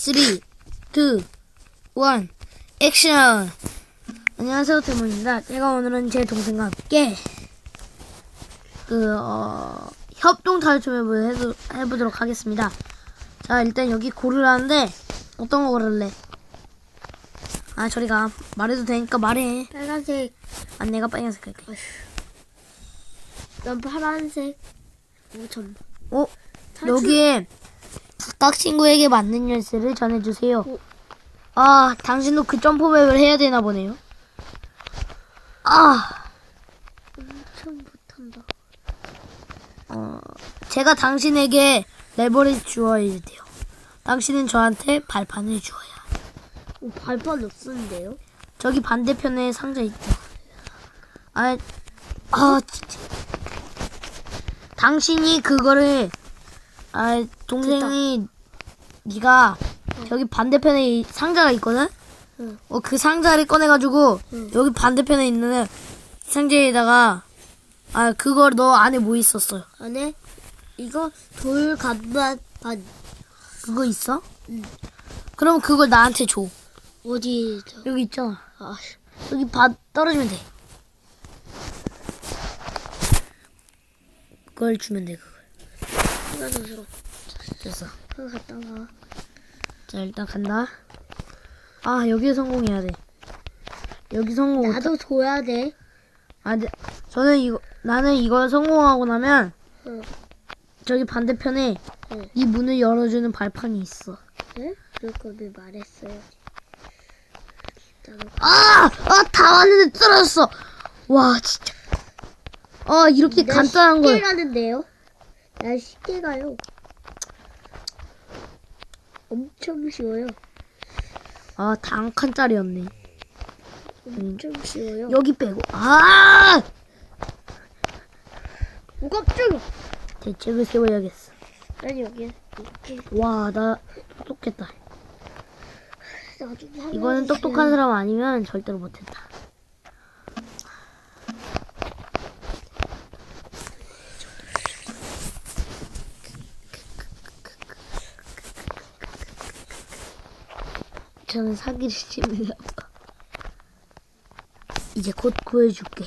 3, 2, 1, 액션! 안녕하세요, 태문입니다. 제가 오늘은 제 동생과 함께, 그, 어, 협동 탈춤을 해보, 해보도록 하겠습니다. 자, 일단 여기 고르라는데, 어떤 거 고를래? 아, 저리가. 말해도 되니까 말해. 빨간색, 아, 내가 빨간색 할게. 난 파란색. 오, 전. 어? 여기에 각각 친구에게 맞는 열쇠를 전해주세요. 어. 아, 당신도 그 점프맵을 해야 되나 보네요. 아, 엄청 못한다. 어, 제가 당신에게 레버를 주어야 돼요. 당신은 저한테 발판을 주어야. 오, 발판 없는데요? 저기 반대편에 상자 있다. 아, 아, 진짜. 당신이 그거를, 아, 동생이, 네가 저기 반대편에 이 상자가 있거든? 응. 어, 그 상자를 꺼내가지고, 응. 여기 반대편에 있는 상자에다가, 아, 그걸 너 안에 뭐 있었어요? 안에 이거 돌 간반 반 그거 있어? 응. 그럼 그걸 나한테 줘. 어디 저 여기 있잖아. 아, 여기 바, 떨어지면 돼. 그걸 주면 돼, 그걸. 시간을 들어. 됐어. 그거 갔다 와. 자, 일단 간다. 아, 여기 성공해야 돼. 여기 성공. 못 나도 줘야 돼. 아, 네. 저는 이거, 나는 이걸 성공하고 나면, 응. 저기 반대편에 응. 이 문을 열어주는 발판이 있어. 네? 그럴 거면 말했어요. 아! 아, 다 왔는데 떨어졌어! 와, 진짜. 아, 이렇게 간단한 걸. 가는데요? 나 쉽게 가요. 엄청 쉬워요. 아, 다 한 칸짜리였네. 엄청 쉬워요. 여기 빼고. 아! 오 깜짝이야. 대책을 세워야겠어. 아니 여기 이렇게 와, 나 똑똑했다. 나도 이거는 똑똑한 사람 아니면 절대로 못했다. 저는 사기를 칩니다. 이제 곧 구해줄게.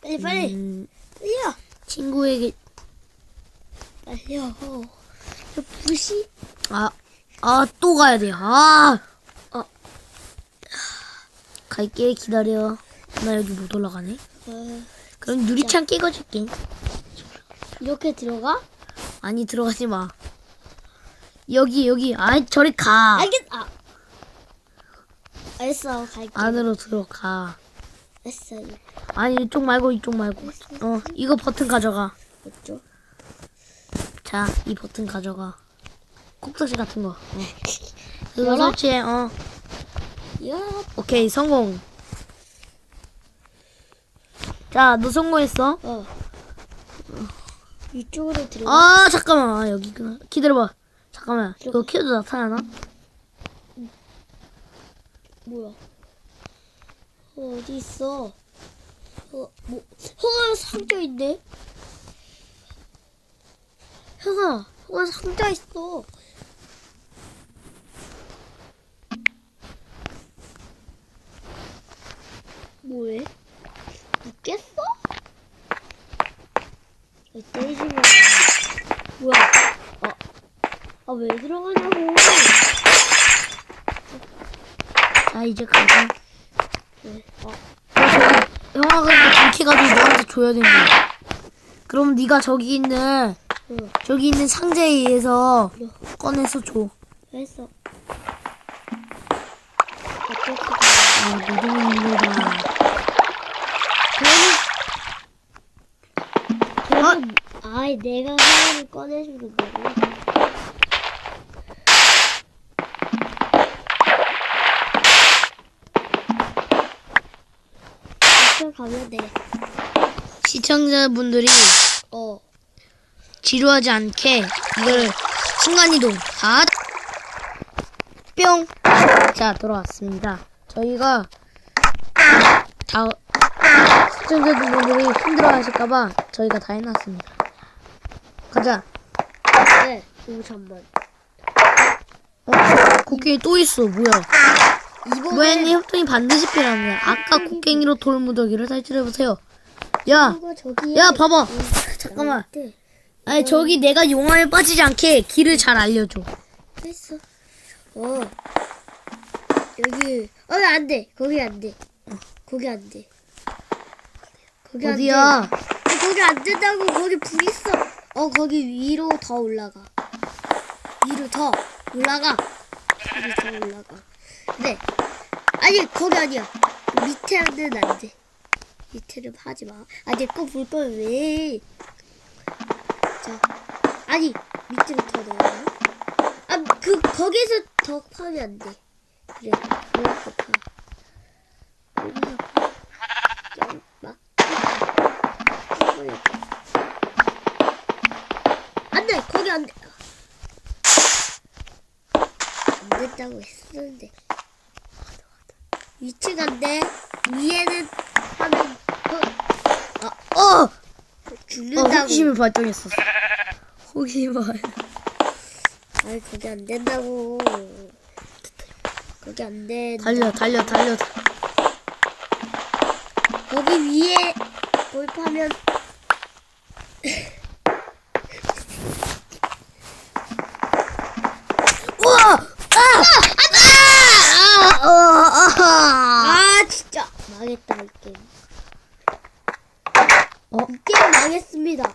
빨리 빨리 음, 빨리요. 친구에게 빨리요. 저 부시 아, 아, 또 가야 돼. 아, 아. 갈게, 기다려. 나 여기 못 올라가네. 어, 그럼 유리창 깨거줄게. 이렇게 들어가? 아니, 들어가지 마. 여기, 여기. 아, 저리 가. 알겠 아. 알았어 갈게. 안으로 들어가. 알았어 아니, 이쪽 말고, 이쪽 말고. 어, 이거 버튼 가져가. 어쩌? 자, 이 버튼 가져가. 콕삭지 같은 거. 어. 그거 열어? 설치해, 어. 야 오케이, 성공. 자, 너 성공했어. 어. 이쪽으로 들어가. 아 잠깐만 아, 여기구나 기다려봐 잠깐만 이거 키워도 나타나나? 뭐야? 어, 어디 있어? 어, 뭐? 어, 상자 있네. 형아, 형아 상자 있어. 뭐해? 웃겠어? 왜 때리지 마. 뭐야? 아, 아, 왜 들어가냐고. 자 이제 가자 네. 어, 형아가 그렇게 가지고 너한테 줘야 되는 거야 그럼 네가 저기 있는 응. 저기 있는 상자에 의해서 꺼내서 줘 했어. 아, 노동은 힘들다 그러면 아이 내가 하나를 꺼내주는 거고. 이쪽 가면 돼. 시청자분들이 어. 지루하지 않게 이걸 순간이동 다 뿅! 자 돌아왔습니다 저희가 다 시청자분들이 힘들어하실까봐 저희가 다 해놨습니다 가자 네. 오 잠만. 곡괭이 또 있어. 뭐야? 이번에 모양의 협동이 반드시 필요합니다. 아까 곡괭이로 돌무더기를 탈출해보세요. 야, 야, 봐봐. 잠깐만. 아니, 저기 내가 용암에 빠지지 않게 길을 잘 알려줘. 했어. 어. 여기 어 안 돼 거기 안 돼 거기 안 돼 거기 안 돼. 어디야? 아, 거기 안 된다고 거기 불 있어. 어 거기 위로 더 올라가. 위로 더 올라가. 위로 더 올라가. 네. 아니 거기 아니야. 밑에는 안 돼. 밑에는 하지 마. 아내거볼 거면 왜? 자, 아니 밑으로 더 넣어. 아그 거기서 더 파면 안 돼. 그래. 이렇게 파. 여기서 파. 그냥 막. 안 돼! 거기 안 돼! 안 됐다고 했었는데. 돼. 위에는 하면, 어, 어! 어, 죽는다고. 호기심을 발동했어. 호기심을. 아이, 거기 안 된다고. 거기 안 돼. 달려, 달려, 달려. 거기 위에 돌파면 우와! 아! 아! 아! 아! 아! 아 진짜 망했다 이 게임. 어? 이 게임 망했습니다.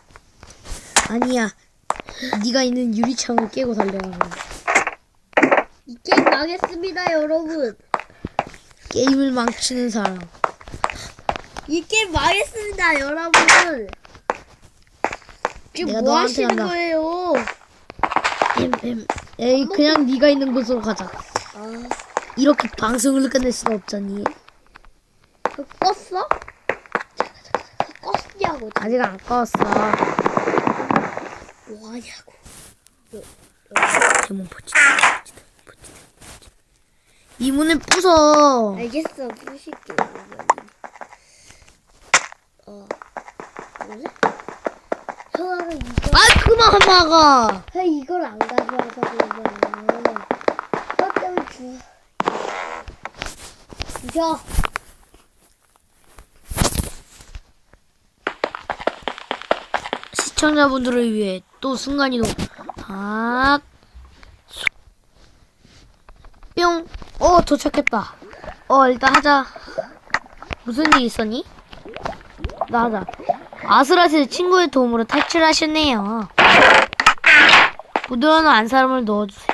아니야. 네가 있는 유리창을 깨고 거야. 이 게임 망했습니다 여러분. 게임을 망치는 사람. 이 게임 망했습니다 여러분. 지금 내가 뭐 너한테 하시는 간다. 거예요? 엠 엠. 에이, 그냥 네가 있는 곳으로 가자. 아, 이렇게 방송을 끝낼 수는 없잖니. 그 껐어? 껐냐고. 아직 안 껐어. 뭐 하냐고. 데몬 포치. 이 문을 부숴. 알겠어 부실게. 어. 뭐지? 형아가 이거. 아, 그만 막아. 왜 이걸 안 가져와서 그러면 너 때문에 주 주셔 시청자분들을 위해 또 순간이동. 아, 뿅. 어, 도착했다. 어, 일단 하자. 무슨 일 있었니? 나 하자. 아슬아슬 친구의 도움으로 탈출하셨네요. 부드러운 안 사람을 넣어주세요.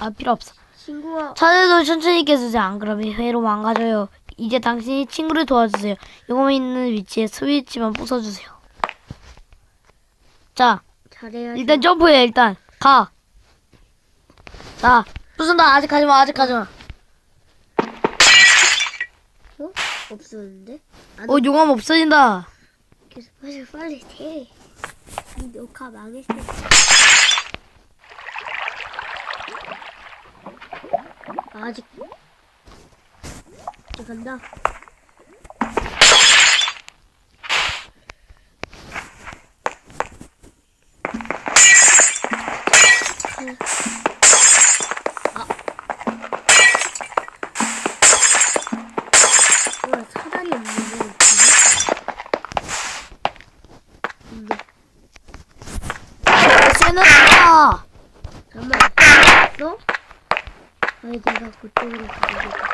아, 필요 없어. 친구야 차례도 천천히 깨주세요. 안 그러면 회로 망가져요. 이제 당신이 친구를 도와주세요. 용암에 있는 위치에 스위치만 부숴주세요. 자, 잘해야지 일단 점프해, 일단. 가. 자, 부순다. 아직 가지 마, 아직 가지 마. 어? 없었는데 안 어, 용암 없어진다. 계속 빨리 빨리 돼. 이 녹화 망했어 아직 이제 간다 뭐야 사다리 없는 거 같은데? 이게 세나다. 잠깐만 너? 아니 내가 그쪽으로 가야겠다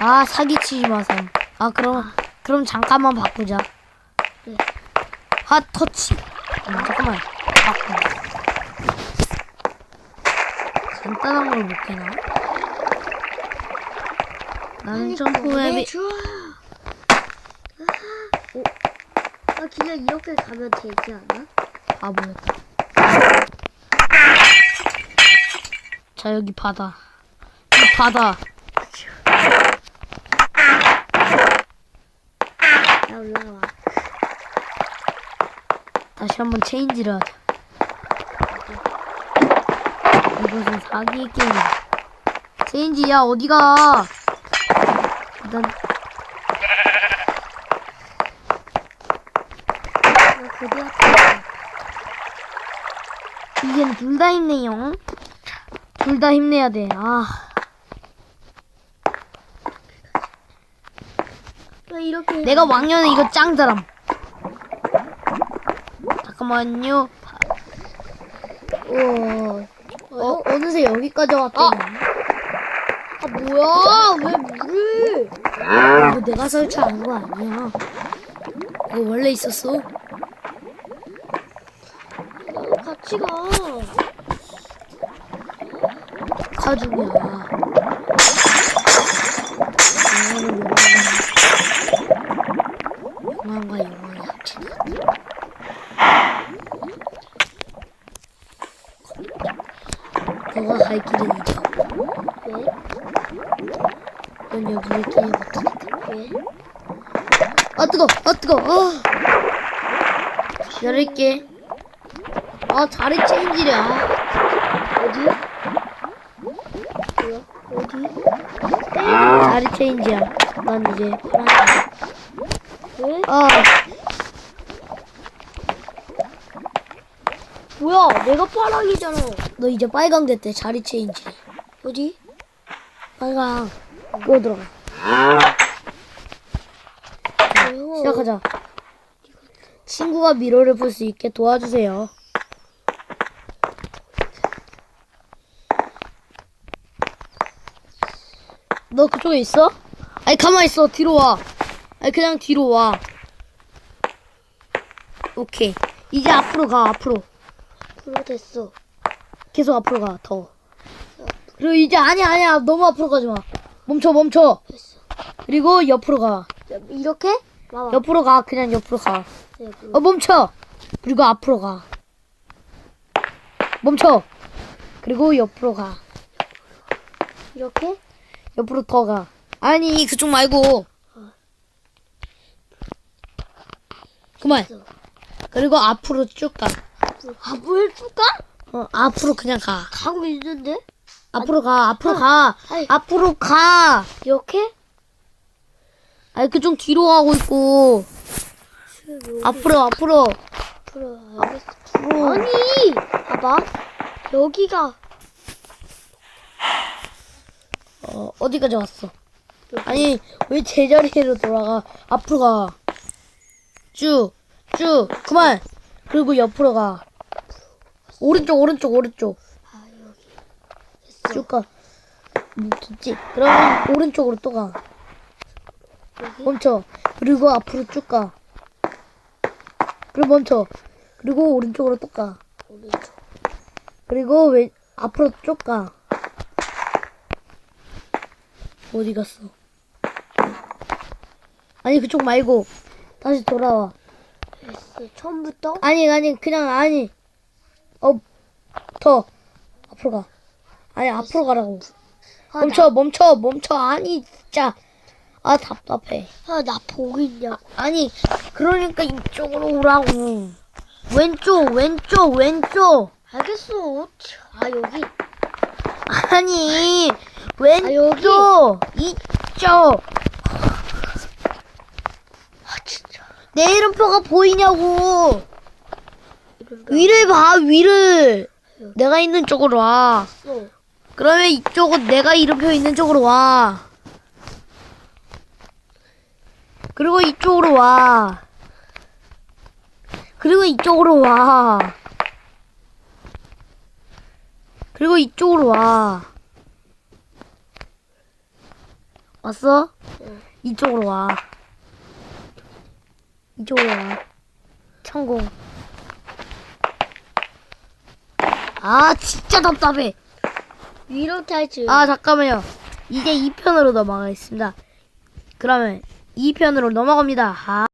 아, 사기치지 마세요. 아, 그럼, 그럼 잠깐만 바꾸자. 네. 핫 터치. 음, 잠깐만. 바꾸자. 간단한 걸못 깨나? 나는 점프 앱이 네, 좋아 아, 오. 아 그냥 이렇게 가면 되지 않아? 아 뭐였다. 자 여기 바다. 이 바다. 나 올라와 다시 한번 체인지를 하자. 이것은 사기의 게임이다. 체인지 야 어디가? 앞에 이젠 둘다 있네요. 둘 다 힘내야 돼. 아, 내가 왕년에 이거 짱 잘함. 잠깐만요. 우와 어, 어느새 여기까지 왔더니. 아 뭐야 왜 물을 이거 내가 설치한 거 아니야. 이거 원래 있었어. 아, 같이 가 가죽이야. 영화는 영화가 영화의 합치다. 너가 갈 길은 잊어. 왜? 넌 여기를 끼지 못하니까. 왜? 아 뜨거, 아 뜨거. 아. 기다릴게. 아 자리 체인지래. 어디? 뭐야? 어디? 자리 체인지야. 난 이제 파란. 왜? 아. 뭐야 내가 파랑이잖아 너 이제 빨강 됐대 자리 체인지 어디? 빨강 그거 들어가 왜요? 시작하자 친구가 미로를 볼 수 있게 도와주세요 너 그쪽에 있어? 아니 가만히 있어 뒤로 와 아니 그냥 뒤로 와 오케이 이제 앞으로 가 앞으로 그거 됐어 계속 앞으로 가, 더. 그리고 이제 아니야, 아니야. 너무 앞으로 가지 마. 멈춰, 멈춰. 됐어 그리고 옆으로 가. 이렇게? 봐봐 옆으로 가. 그냥 옆으로 가. 여기. 어, 멈춰. 그리고 앞으로 가. 멈춰. 그리고 옆으로 가. 이렇게? 옆으로 더 가. 아니, 그쪽 말고. 그만. 됐어. 그리고 앞으로 쭉 가. 아, 뭘 줄까? 어, 앞으로 그냥 가. 가고 있는데? 앞으로 가. 앞으로 가. 아이. 앞으로 가. 이렇게? 아니, 그쪽 뒤로 가고 있고. 여기 앞으로, 앞으로. 앞으로 알겠어. 앞으로. 아니, 봐봐. 여기가 어, 어디까지 왔어? 아니, 왜 제자리로 돌아가? 앞으로 가. 쭉, 쭉, 그만! 그리고 옆으로 가. 오른쪽, 오른쪽, 오른쪽. 가. 음, 됐지? 그러면 오른쪽으로 또 가. 여기 멈춰. 그리고 앞으로 쭉 가. 그리고 멈춰. 그리고 오른쪽으로 또 가. 오른쪽. 그리고 왼, 앞으로 쭉 가. 어디 갔어? 아니, 그쪽 말고. 다시 돌아와. 됐어. 처음부터? 아니, 아니, 그냥, 아니. 어, 더. 앞으로 가. 아니, 앞으로 가라고. 아, 멈춰, 멈춰, 멈춰. 아니, 진짜. 아, 답답해. 나, 아, 나 보고 있냐고. 아니, 그러니까 이쪽으로 오라고. 왼쪽, 왼쪽, 왼쪽. 알겠어. 아 여기. 아니, 아, 왼쪽, 이쪽. 아 진짜. 내 이름표가 보이냐고. 위를 봐, 위를. 내가 있는 쪽으로 와. 어. 그러면 이쪽은 내가 이름표 있는 쪽으로 와. 그리고 이쪽으로 와. 그리고 이쪽으로 와. 그리고 이쪽으로 와. 왔어? 응. 이쪽으로 와. 이쪽으로 와. 성공. 아, 진짜 답답해. 위로 탈출. 아 잠깐만요. 이제 2편으로 넘어가겠습니다. 그러면 2편으로 넘어갑니다. 아.